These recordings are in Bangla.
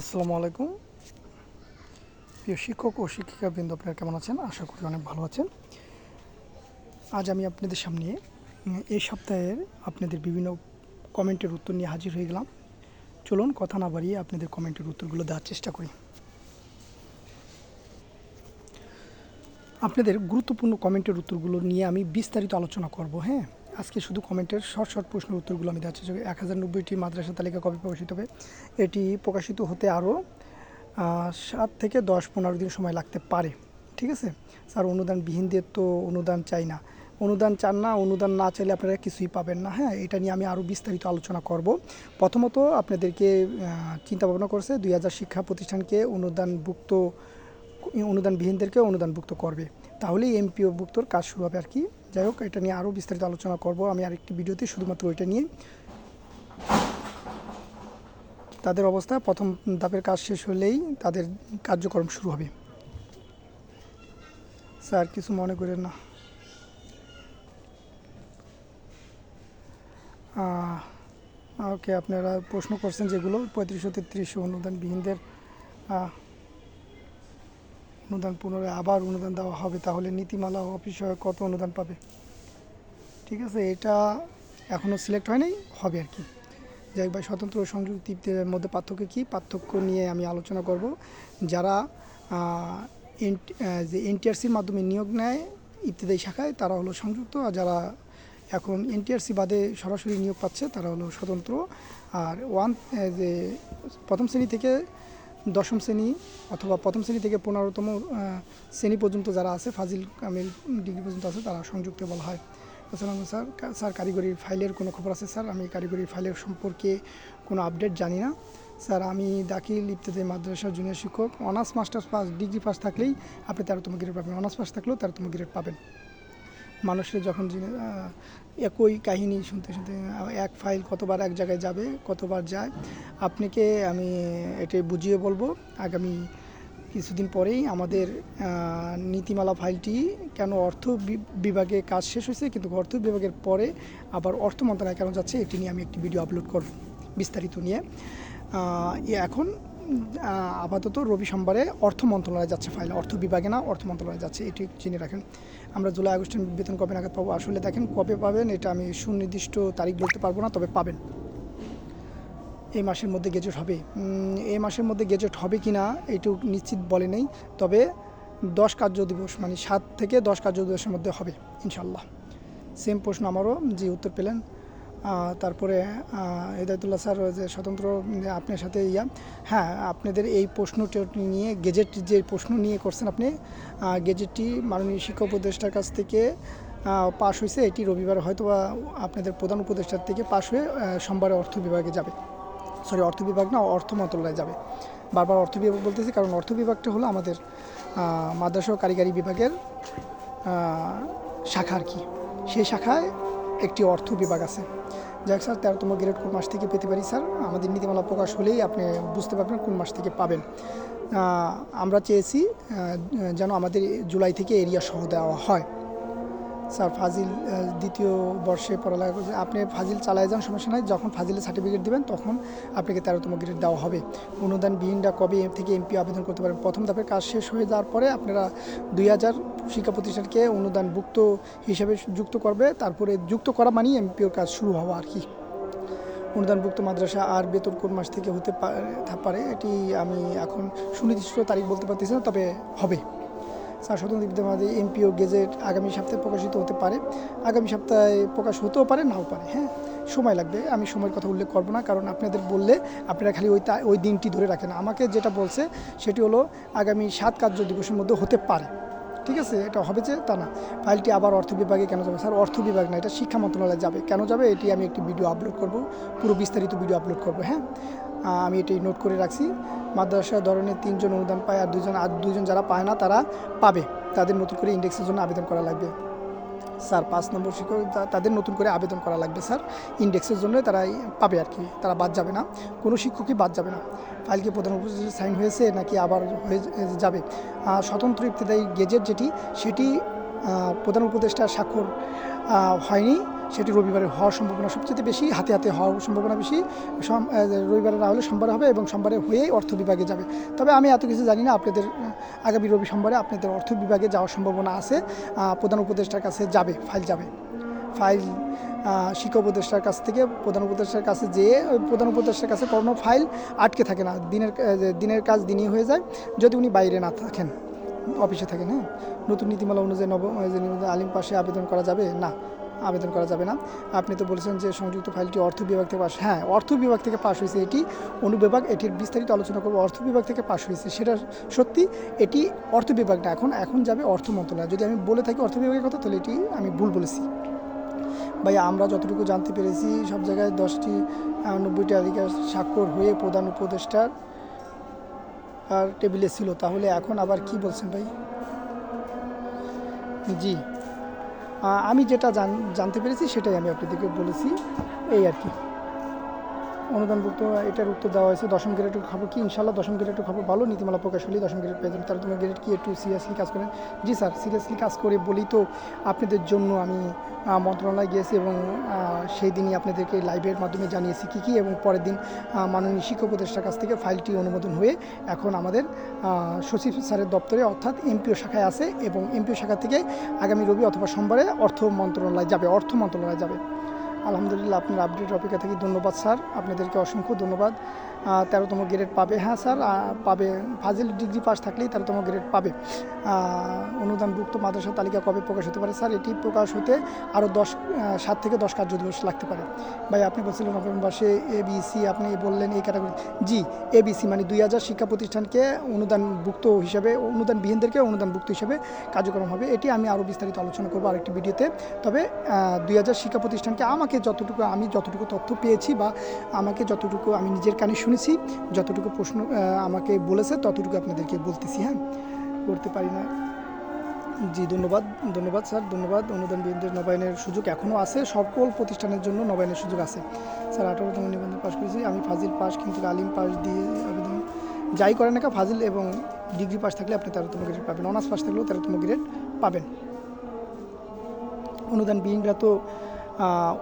আসসালামু আলাইকুম। প্রিয় শিক্ষক ও শিক্ষিকাবৃন্দ, আপনারা কেমন আছেন? আশা করি অনেক ভালো আছেন। আজ আমি আপনাদের সামনে এই সপ্তাহের আপনাদের বিভিন্ন কমেন্টের উত্তর নিয়ে হাজির হয়ে গেলাম। চলুন কথা না বাড়িয়ে আপনাদের কমেন্টের উত্তরগুলো দেওয়ার চেষ্টা করি। আপনাদের গুরুত্বপূর্ণ কমেন্টের উত্তরগুলো নিয়ে আমি বিস্তারিত আলোচনা করব হ্যাঁ? আজকে শুধু কমেন্টের শর্ট শর্ট প্রশ্নের উত্তরগুলো আমি দেওয়ার চেষ্টা করি। এক হাজার নব্বইটি মাদ্রাসা তালিকা কবে প্রকাশিত হবে? এটি প্রকাশিত হতে আরও সাত থেকে দশ পনেরো দিন সময় লাগতে পারে। ঠিক আছে? স্যার, অনুদান বিহীনদের তো অনুদান চাই না। অনুদান চান না, অনুদান না চাইলে আপনারা কিছুই পাবেন না। হ্যাঁ এটা নিয়ে আমি আরও বিস্তারিত আলোচনা করব। প্রথমত আপনাদেরকে চিন্তা ভাবনা করছে দুই হাজার শিক্ষা প্রতিষ্ঠানকে অনুদানভুক্ত অনুদানবিহীনদেরকে অনুদানভুক্ত করবে। তাহলেই এমপিওভুক্তর কাজ শুরু হবে আর কি। যাই হোক, এটা নিয়ে আরও বিস্তারিত আলোচনা করব। আমি আরেকটি ভিডিওতে, শুধুমাত্র ওইটা নিয়ে। তাদের অবস্থা, প্রথম ধাপের কাজ শেষ হলেই তাদের কার্যক্রম শুরু হবে। স্যার, কিছু মনে করেন না। ওকে, আপনারা প্রশ্ন করছেন যেগুলো পঁয়ত্রিশশো তেত্রিশশো অনুদানবিহীনদের অনুদান পুনরায় আবার অনুদান দেওয়া হবে, তাহলে নীতিমালা অফিস কত অনুদান পাবে? ঠিক আছে, এটা এখনও সিলেক্ট হয়নি, হবে আর কি। যাই ভাই, স্বতন্ত্র সংযুক্তির মধ্যে পার্থক্য কী? পার্থক্য নিয়ে আমি আলোচনা করব। যারা যে এনটিআরসির মাধ্যমে নিয়োগ নেয় ইত্যাদি শাখায়, তারা হলো সংযুক্ত, আর যারা এখন এনটিআরসি বাদে সরাসরি নিয়োগ পাচ্ছে, তারা হলো স্বতন্ত্র। আর ওয়ান যে প্রথম শ্রেণি থেকে দশম শ্রেণি অথবা প্রথম শ্রেণি থেকে পনেরোতম শ্রেণি পর্যন্ত যারা আছে, ফাজিল কামিল ডিগ্রি পর্যন্ত আছে, তারা সংযুক্ত বলা হয়। আসসালাম স্যার। স্যার, কারিগরির ফাইলের কোনো খবর আছে স্যার? আমি কারিগরির ফাইলের সম্পর্কে কোনো আপডেট জানি না। স্যার, আমি দাখিল ইত্যাদি মাদ্রাসার জুনিয়র শিক্ষক। Honours masters pass, degree pass থাকলেই আপনি তেরোতম গ্রেড পাবেন। অনার্স পাস থাকলেও তেরোতম গ্রেড পাবেন। মানুষের যখন একই কাহিনী শুনতে শুনতে এক ফাইল কতবার এক জায়গায় যাবে, কতবার যায়, আপনাকে আমি এটাই বুঝিয়ে বলব, আগামী কিছুদিন পরেই আমাদের নীতিমালা ফাইলটি, কেন অর্থ বিভাগে কাজ শেষ হয়েছে, কিন্তু অর্থ বিভাগের পরে আবার অর্থ মন্ত্রণালয় কেন যাচ্ছে, এটি নিয়ে আমি একটি ভিডিও আপলোড করব, বিস্তারিত নিয়ে। এখন আপাতত রবি সোমবারে অর্থ মন্ত্রণালয়ে যাচ্ছে ফাইল, অর্থ বিভাগে না, অর্থ মন্ত্রণালয়ে যাচ্ছে, এটি জেনে রাখেন। আমরা জুলাই, আগস্টের বেতন কবে নাগাদ পাবো আসলে দেখেন কবে পাবেন এটা আমি সুনির্দিষ্ট তারিখ বলতে পারব না, তবে পাবেন। এই মাসের মধ্যে গেজেট হবে। এই মাসের মধ্যে গেজেট হবে কি না এইটুকু নিশ্চিত বলে নেই, তবে দশ কার্য দিবস মানে সাত থেকে দশ কার্য দিবসের মধ্যে হবে ইনশাল্লাহ সেম প্রশ্ন আমারও, যে উত্তর পেলেন তারপরে হেদায়তুল্লাহ স্যার যে স্বতন্ত্র আপনার সাথে ইয়া হ্যাঁ আপনাদের এই প্রশ্নটি নিয়ে, গেজেট যে প্রশ্ন নিয়ে করছেন আপনি গেজেটটি মাননীয় শিক্ষা উপদেষ্টার কাছ থেকে পাশ হয়েছে। এটি রবিবার হয়তো আপনাদের প্রধান উপদেষ্টার থেকে পাশ হয়ে সোমবারে অর্থ বিভাগে যাবে। সরি, অর্থ বিভাগ না, অর্থ মন্ত্রণালয়ে যাবে। বারবার অর্থ বিভাগ বলতেছি, কারণ অর্থ বিভাগটা হলো আমাদের মাদ্রাসা ও কারিগরি বিভাগের শাখা আর কি। সেই শাখায় একটি অর্থ বিভাগ আছে। যাক স্যার তেরোতম গ্রেড কোন মাস থেকে পেতে পারি স্যার? আমাদের নীতিমালা প্রকাশ হলেই আপনি বুঝতে পারবেন কোন মাস থেকে পাবেন। আমরা চেয়েছি যেন আমাদের জুলাই থেকে এরিয়া সহ দেওয়া হয়। স্যার ফাজিল দ্বিতীয় বর্ষে পড়ালেখা করছে। আপনি ফাজিল চালায় যান, সমস্যা নাই। যখন ফাজিলের সার্টিফিকেট দেবেন, তখন আপনাকে তেরোতম গ্রেড দেওয়া হবে। অনুদান বিহীনরা কবে এম থেকে এমপি আবেদন করতে পারেন প্রথম ধাপের কাজ শেষ হয়ে যাওয়ার পরে আপনারা দুই হাজার শিক্ষা প্রতিষ্ঠানকে অনুদানভুক্ত হিসেবে যুক্ত করবে। তারপরে যুক্ত করা মানেই এমপিওর কাজ শুরু হওয়া আর কি। অনুদানভুক্ত মাদ্রাসা আর বেতন কোন মাস থেকে হতে পারে, এটি আমি এখন সুনির্দিষ্ট তারিখ বলতে পারতেছি না, তবে হবে। স্যার স্বতন্ত্র বিদ্যালয় এমপিও গেজেট আগামী সপ্তাহে প্রকাশিত হতে পারে। আগামী সপ্তাহে প্রকাশ হতেও পারে, নাও পারে হ্যাঁ? সময় লাগবে, আমি সময়ের কথা উল্লেখ করব না, কারণ আপনাদের বললে আপনারা খালি ওই ওই দিনটি ধরে রাখেন। আমাকে যেটা বলছে সেটি হলো আগামী সাত কার্য দিবসের মধ্যে হতে পারে। ঠিক আছে? এটা হবে যে তা না। ফাইলটি আবার অর্থ বিভাগে কেন যাবে? স্যার, অর্থ বিভাগ না, এটা শিক্ষা মন্ত্রণালয়ে যাবে। কেন যাবে? এটি আমি একটি ভিডিও আপলোড করব, পুরো বিস্তারিত ভিডিও আপলোড করব হ্যাঁ? আমি এটি নোট করে রাখছি। মাদ্রাসা ধরনের তিনজন অনুদান পায় আর দুজন আর দুজন যারা পায় না, তারা পাবে। তাদের নতুন করে ইন্ডেক্সের জন্য আবেদন করা লাগবে। স্যার, পাঁচ নম্বর শিক্ষক তাদের নতুন করে আবেদন করা লাগবে, স্যার। ইন্ডেক্সের জন্য তারা পাবে আর কি। তারা বাদ যাবে না। কোনো শিক্ষকই বাদ যাবে না। ফাইল কি প্রধান উপদেষ্টা সাইন হয়েছে নাকি আবার হয়ে যাবে? স্বতন্ত্র ইবতদায়ী গেজেট যেটি, সেটি প্রধান উপদেষ্টা স্বাক্ষর হয়নি। সেটি রবিবারে হওয়ার সম্ভাবনা সবচেয়ে বেশি, হাতে হাতে হওয়ার সম্ভাবনা বেশি। রবিবারে না হলে সোমবারে হবে এবং সোমবারে হয়েই অর্থ বিভাগে যাবে। তবে আমি এত কিছু জানি না, আপনাদের আগামী রবি সোমবারে আপনাদের অর্থ বিভাগে যাওয়ার সম্ভাবনা আছে। প্রধান উপদেষ্টার কাছে যাবে, ফাইল যাবে। ফাইল শিক্ষা উপদেষ্টার কাছ থেকে, প্রধান উপদেষ্টার কাছে যেয়ে প্রধান উপদেষ্টার কাছে কোনো ফাইল আটকে থাকে না। দিনের দিনের কাজ দিনই হয়ে যায়। যদি উনি বাইরে না থাকেন। অফিসে থাকেন হ্যাঁ? নতুন নীতিমালা অনুযায়ী নব আলিম পাশে আবেদন করা যাবে? না, আবেদন করা যাবে না। আপনি তো বলেছেন যে সংযুক্ত ফাইলটি অর্থ বিভাগ থেকে পাস হ্যাঁ অর্থ বিভাগ থেকে পাশ হয়েছে এটি। অনুবিভাগ এটির বিস্তারিত আলোচনা করব। অর্থ বিভাগ থেকে পাশ হয়েছে, সেটা সত্যি এটি অর্থ বিভাগ না। এখন এখন যাবে অর্থ মন্ত্রণালয়। যদি আমি বলে থাকি অর্থ বিভাগের কথা, তাহলে এটি আমি ভুল বলেছি। ভাই আমরা যতটুকু জানতে পেরেছি, সব জায়গায় দশটি নব্বইটি তালিকা স্বাক্ষর হয়ে প্রধান উপদেষ্টার আর টেবিলে ছিল, তাহলে এখন আবার কি বলছেন ভাই? জি। আমি যেটা জান, জানতে পেরেছি সেটাই আমি আপনাদেরকে বলেছি, এই আর কি। অনুদানভুক্ত এটার উত্তর দেওয়া হয়েছে, দশম গ্রেডের খবর কি? ইনশাল্লাহ দশম গ্রেডের খবর ভালো, নীতিমালা প্রকাশ হলেই দশম গ্রেড পেয়ে যাবেন। তাহলে তোমার গ্রেড কি? একটু সিরিয়াসলি কাজ করেন জি স্যার সিরিয়াসলি কাজ করে বলি তো আপনাদের জন্য আমি মন্ত্রণালয়ে গিয়েছি এবং সেই দিনই আপনাদেরকে লাইভের মাধ্যমে জানিয়েছি কী কী এবং পরের দিন মাননীয় শিক্ষক উপদেষ্টার কাছ থেকে ফাইলটি অনুমোদন হয়ে এখন আমাদের সচিব স্যারের দপ্তরে অর্থাৎ এমপিও শাখায় আছে এবং এমপিও শাখা থেকে আগামী রবি অথবা সোমবারে অর্থ মন্ত্রণালয় যাবে, অর্থ মন্ত্রণালয় যাবে। আলহামদুলিল্লাহ আপনার আপডেট অপেক্ষা থেকে ধন্যবাদ, স্যার। আপনাদেরকে অসংখ্য ধন্যবাদ। তেরোতম গ্রেড পাবে হ্যাঁ স্যার পাবে। ফাজিল ডিগ্রি পাস থাকলেই তেরোতম গ্রেড পাবে। অনুদানভুক্ত মাদ্রাসা তালিকা কবে প্রকাশ হতে পারে, স্যার? এটি প্রকাশ হতে আরও দশ সাত থেকে দশ কার্য দিবস লাগতে পারে। ভাই, আপনি বলছিলেন নভেম্বর মাসে এবিসি আপনি বললেন এই ক্যাটাগরি জি এ এবিসি মানে দুই হাজার শিক্ষা প্রতিষ্ঠানকে অনুদানভুক্ত হিসেবে, অনুদানবিহীনদেরকে অনুদানভুক্ত হিসেবে কার্যক্রম হবে। এটি আমি আরও বিস্তারিত আলোচনা করব আরেকটি ভিডিওতে। তবে দুই হাজার শিক্ষা প্রতিষ্ঠানকে আমাকে যতটুকু, আমি যতটুকু তথ্য পেয়েছি বা আমাকে যতটুকু আমি নিজের কানে শুনেছি, যতটুকু প্রশ্ন আমাকে বলেছে, ততটুকু আপনাদেরকে বলতেছি হ্যাঁ? করতে পারি না। জি, ধন্যবাদ ধন্যবাদ স্যার, ধন্যবাদ। অনুদান বিন্দুর নবায়নের সুযোগ এখনও আছে, সকল প্রতিষ্ঠানের জন্য নবায়নের সুযোগ আছে। স্যার আঠারোতম নিবন্ধন পাশ করেছি। আমি ফাজিল পাস কিন্তু আলিম পাস দিয়ে আবেদন যাই করেন না ফাজিল এবং ডিগ্রি পাস থাকলে আপনি তেরোতম গ্রেড পাবেন। অনার্স পাস থাকলেও তেরোতম গ্রেড পাবেন। অনুদান বিহীনরা তো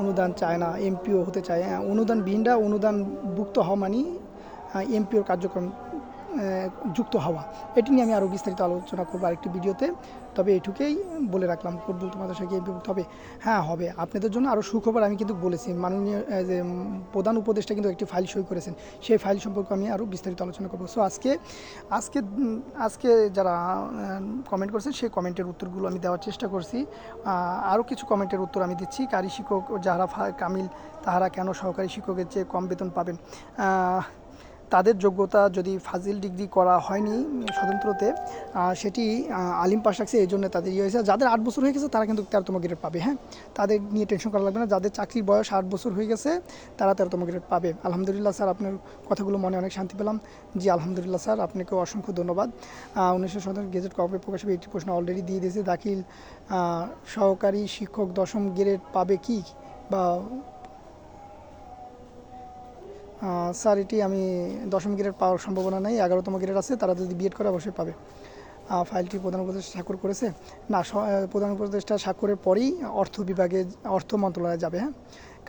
অনুদান চায় না এমপিও হতে চায়। হ্যাঁ অনুদান ভুক্ত অনুদানভুক্ত হওয়া মানেই এমপিওর কার্যক্রম যুক্ত হওয়া। এটি নিয়ে আমি আরও বিস্তারিত আলোচনা করব আরেকটি ভিডিওতে। তবে এটুকুই বলে রাখলাম, ফুটবল তোমাদের সঙ্গে এমপিভুক্ত হবে। হ্যাঁ হবে। আপনাদের জন্য আরও সুখবর আমি কিন্তু বলেছি। মাননীয় যে প্রধান উপদেষ্টা কিন্তু একটি ফাইল সই করেছেন। সেই ফাইল সম্পর্কে আমি আরও বিস্তারিত আলোচনা করব। সো আজকে আজকে আজকে যারা কমেন্ট করেছেন, সেই কমেন্টের উত্তরগুলো আমি দেওয়ার চেষ্টা করছি। আরও কিছু কমেন্টের উত্তর আমি দিচ্ছি। কারি শিক্ষক যারা কামিল, তাহারা কেন সহকারী শিক্ষকের চেয়ে কম বেতন পাবেন? তাদের যোগ্যতা যদি ফাজিল ডিগ্রি করা হয়নি স্বতন্ত্রতে সেটি আলিম পাশ রাখছে, এই জন্য তাদের ইয়ে হয়েছে। যাদের আট বছর হয়ে গেছে, তারা কিন্তু তেরোতম গ্রেড পাবে হ্যাঁ? তাদের নিয়ে টেনশন করা লাগবে না। যাদের চাকরির বয়স আট বছর হয়ে গেছে, তারা তেরোতম গ্রেড পাবে। আলহামদুলিল্লাহ স্যার, আপনার কথাগুলো মনে অনেক শান্তি পেলাম। জি, আলহামদুলিল্লাহ স্যার আপনাকে অসংখ্য ধন্যবাদ। উনিশশো সতেরো গেজেট কবে প্রকাশ হবে একটি প্রশ্ন অলরেডি দিয়ে দিয়েছে, দাখিল সহকারী শিক্ষক দশম গ্রেড পাবে কি? বা স্যার, এটি আমি দশম গ্রেড পাওয়ার সম্ভাবনা নেই, এগারোতম গ্রেড আছে, তারা যদি বিএড করে অবশ্যই পাবে। ফাইলটি প্রধান উপদেষ্টা স্বাক্ষর করেছে। না প্রধান উপদেষ্টা স্বাক্ষরের পরেই অর্থ বিভাগে অর্থ মন্ত্রণালয়ে যাবে হ্যাঁ?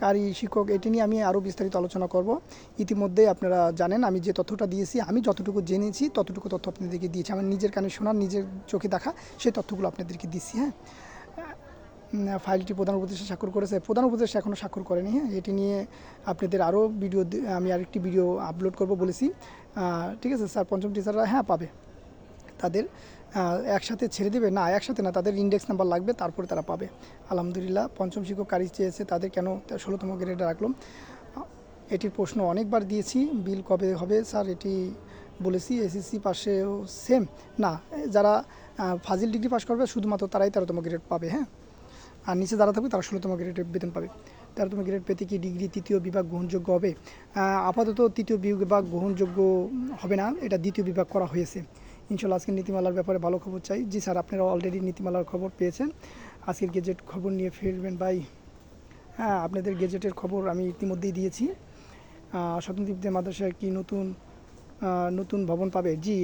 কারি, শিক্ষক, এটি নিয়ে আমি আরও বিস্তারিত আলোচনা করব। ইতিমধ্যে আপনারা জানেন, আমি যে তথ্যটা দিয়েছি, আমি যতটুকু জেনেছি, ততটুকু তথ্য আপনাদেরকে দিয়েছি। আমার নিজের কানে শোনার নিজের চোখে দেখা সেই তথ্যগুলো আপনাদেরকে দিচ্ছি হ্যাঁ? ফাইলটি প্রধান উপদেষ্টা স্বাক্ষর করেছে। প্রধান উপদেষ্টা এখনও স্বাক্ষর করেনি হ্যাঁ? এটি নিয়ে আপনাদের আরও ভিডিও আমি আরেকটি ভিডিও আপলোড করব বলেছি। ঠিক আছে স্যার? পঞ্চম টিচাররা হ্যাঁ পাবে। তাদের একসাথে ছেড়ে দেবে? না একসাথে না তাদের ইন্ডেক্স নাম্বার লাগবে তারপরে তারা পাবে। আলহামদুলিল্লাহ পঞ্চম শিক্ষক কারি চেয়েছে তাদের কেন ষোলোতম গ্রেডে রাখল আহ, এটির প্রশ্ন অনেকবার দিয়েছি বিল কবে হবে স্যার? এটি বলেছি এসএসসি পাশেও সেম না যারা ফাজিল ডিগ্রি পাস করবে শুধুমাত্র তারাই তেরোতম গ্রেড পাবে হ্যাঁ? আর নিচে যারা থাকবে তারা শুনে ষোলোতম গ্রেডের বেতন পাবে। তারা তেরোতম গ্রেড পেতে কি ডিগ্রি তৃতীয় বিভাগ গ্রহণযোগ্য হবে? আপাতত তৃতীয় বিভাগ গ্রহণযোগ্য হবে না এটা দ্বিতীয় বিভাগ করা হয়েছে। ইনশাল্লাহ আজকের নীতিমালার ব্যাপারে ভালো খবর চাই। জি স্যার আপনারা অলরেডি নীতিমালার খবর পেয়েছেন। আজকের গেজেট খবর নিয়ে ফিরবেন ভাই। হ্যাঁ আপনাদের গেজেটের খবর আমি ইতিমধ্যেই দিয়েছি। আহ, স্বতন্ত্র মাদ্রাসায় কি নতুন নতুন ভবন পাবে। জি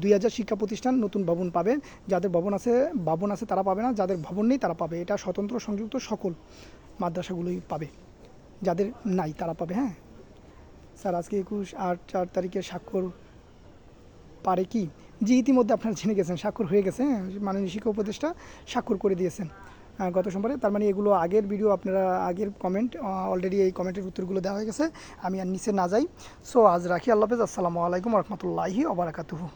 দুই হাজার শিক্ষা প্রতিষ্ঠান নতুন ভবন পাবে। যাদের ভবন আছে ভবন আছে তারা পাবে না, যাদের ভবন নেই তারা পাবে। এটা স্বতন্ত্র সংযুক্ত সকল মাদ্রাসাগুলোই পাবে। যাদের নাই তারা পাবে হ্যাঁ? স্যার, আজকে একুশ আট, চার তারিখে স্বাক্ষর পারে কি? জি, ইতিমধ্যে আপনারা জেনে গেছেন, স্বাক্ষর হয়ে গেছে হ্যাঁ? মাননীয় শিক্ষা উপদেষ্টা স্বাক্ষর করে দিয়েছেন। গত সোমবারে। তার মানে এগুলো আগের ভিডিও আপনারা, আগের কমেন্ট অলরেডি এই কমেন্টের উত্তরগুলো দেওয়া হয়ে গেছে। আমি আর নিচে না যাই। সো আজ রাখি। আল্লাহ হাফেজ। আসসালামু আলাইকুম রহমতুল্লাহি ওবরাকাতুহু